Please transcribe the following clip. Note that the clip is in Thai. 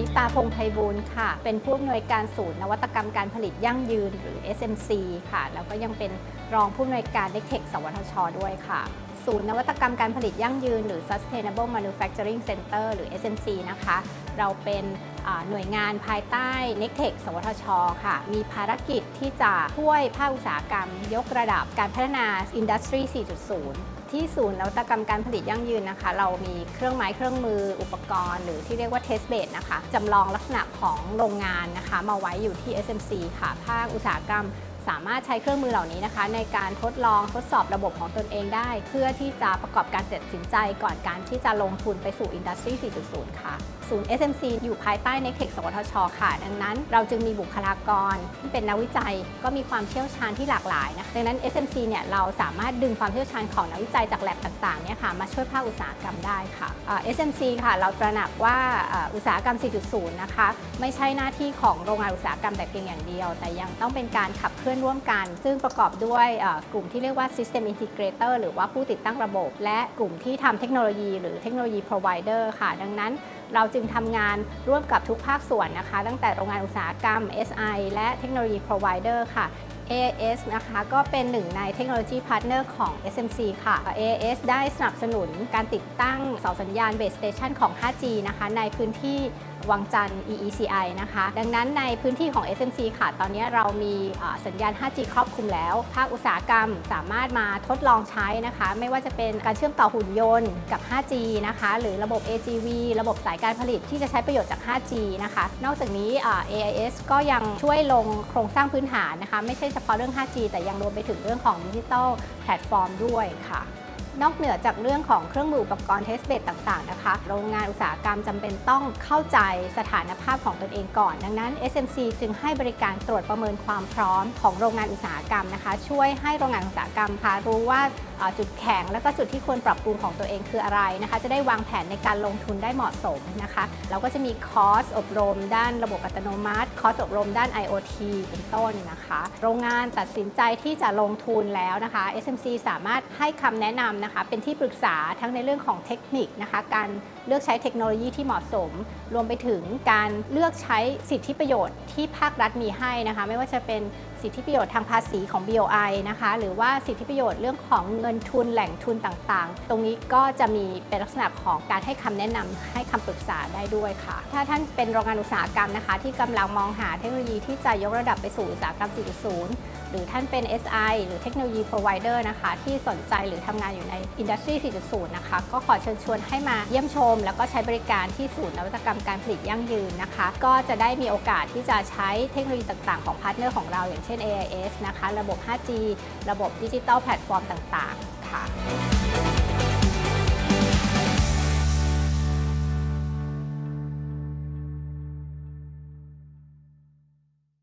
นิตาพงษ์ไพบูลย์ค่ะ เป็นผู้อำนวยการศูนย์นวัตกรรมการผลิตยั่งยืนหรือ SMC ค่ะ แล้วก็ยังเป็นรองผู้อำนวยการเด็กเทคสวทช ด้วยค่ะ ศูนย์นวัตกรรมการผลิตยั่งยืนหรือ Sustainable Manufacturing Center หรือ SMC นะคะ เราเป็นหน่วยงานภายใต้ n e c t e c h สวทช ค่ะ มีภารกิจที่จะช่วยภาคอุตสาหกรรม ยกระดับการพัฒนา Industry 4.0 ที่ศูนย์นวัตกรรมการผลิตยั่งยืนนะคะ เรามีเครื่องไม้เครื่องมืออุปกรณ์ หรือที่เรียกว่าเทสเบดนะคะจำลองลักษณะของโรงงานนะคะ มาไว้อยู่ที่ SMC ค่ะ ภาคอุตสาหกรรม สามารถใช้เครื่องมือเหล่านี้นะคะ ในการทดลองทดสอบระบบของตนเองได้ เพื่อที่จะประกอบการตัดสินใจก่อนการที่จะลงทุนไปสู่ Industry 4.0 ค่ะ ศูนย์ SMC อยู่ภายใต้ n e c t e c h สวทช ค่ะ ดังนั้นเราจึงมีบุคลากรที่เป็นนักวิจัย ก็มีความเชี่ยวชาญที่หลากหลายนะคะดังนั้น SMC เนี่ยเราสามารถดึงความเชี่ยวชาญของนักวิจัยจากแลบต่างๆเนี่ยค่ะมาช่วยภาคอุตสาหกรรมได้ค่ะ SMC ค่ะเราตระหนักว่าอ่าอุตสาหกรรม 4.0 นะคะไม่ใช่หน้าที่ของโรงงานอุตสาหกรรมแต่เพียงอย่างเดียว แต่ยังต้องเป็นการขับเคลื่อนร่วมกัน ซึ่งประกอบด้วยกลุ่มที่เรียกว่า System Integrator หรือว่าผู้ติดตั้งระบบ และกลุ่มที่ทำเทคโนโลยี หรือเทคโนโลยี Provider ค่ะ ดังนั้นเราจึงทำงานร่วมกับทุกภาคส่วนนะคะ ตั้งแต่โรงงานอุตสาหกรรม SI และเทคโนโลยี Provider ค่ะ AAS นะคะก็เป็นหนึ่งในเทคโนโลยีพาร์ทเนอร์ของ SMC ค่ะ AAS ได้สนับสนุนการติดตั้งเสาสัญญาณ Base Station ของ 5G นะคะในพื้นที่วังจันทร์ EECI นะคะ ดังนั้นในพื้นที่ของ SMC ค่ะ ตอนนี้เรามีสัญญาณ 5G ครอบคลุมแล้ว ภาคอุตสาหกรรมสามารถมาทดลองใช้นะคะ ไม่ว่าจะเป็นการเชื่อมต่อหุ่นยนต์กับ 5G นะคะ หรือระบบ AGV ระบบสายการผลิตที่จะใช้ประโยชน์จาก 5G นะคะ นอกจากนี้ AIS ก็ยังช่วยลงโครงสร้างพื้นฐานนะคะ ไม่ใช่เฉพาะเรื่อง 5G แต่ยังรวมไปถึงเรื่องของดิจิทัลแพลตฟอร์มด้วยค่ะนอกเหนือจากเรื่องของเครื่องมืออุปกรณ์เทสเบดต่างๆนะคะ โรงงานอุตสาหกรรมจำเป็นต้องเข้าใจสถานภาพของตนเองก่อน ดังนั้น SMC จึงให้บริการตรวจประเมินความพร้อมของโรงงานอุตสาหกรรมนะคะ ช่วยให้โรงงานอุตสาหกรรมคะรู้ว่าจุดแข็งและก็จุดที่ควรปรับปรุงของตัวเองคืออะไรนะคะ จะได้วางแผนในการลงทุนได้เหมาะสมนะคะ เราก็จะมีคอร์สอบรม ด้านระบบอัตโนมัติ คอร์สอบรมด้าน IoT เป็นต้นนะคะ โรงงานตัดสินใจที่จะลงทุนแล้วนะคะ SMC สามารถให้คำแนะนำนะคะ เป็นที่ปรึกษาทั้งในเรื่องของเทคนิคนะคะ การเลือกใช้เทคโนโลยีที่เหมาะสม รวมไปถึงการเลือกใช้สิทธิประโยชน์ที่ภาครัฐมีให้นะคะ ไม่ว่าจะเป็น สิทธิประโยชน์ทางภาษีของ BOI นะคะ หรือว่าสิทธิประโยชน์เรื่องของเงินทุนแหล่งทุนต่างๆ ตรงนี้ก็จะมีเป็นลักษณะของการให้คำแนะนำให้คำปรึกษาได้ด้วยค่ะ ถ้าท่านเป็นโรงงานอุตสาหกรรมนะคะ ที่กำลังมองหาเทคโนโลยีที่จะยกระดับไปสู่อุตสาหกรรม 4.0 หรือท่านเป็น SI หรือเทคโนโลยี provider นะคะ ที่สนใจหรือทำงานอยู่ใน Industry 4.0 นะคะ ก็ขอเชิญชวนให้มาเยี่ยมชม แล้วก็ใช้บริการที่ศูนย์นวัตกรรมการผลิตยั่งยืนนะคะ ก็จะได้มีโอกาสที่จะใช้เทคโนโลยีต่าง ๆ ของพาร์ทเนอร์ของเราอย่างเช่น AIS นะคะ ระบบ 5G ระบบดิจิตอลแพลตฟอร์มต่าง ๆ ค่ะ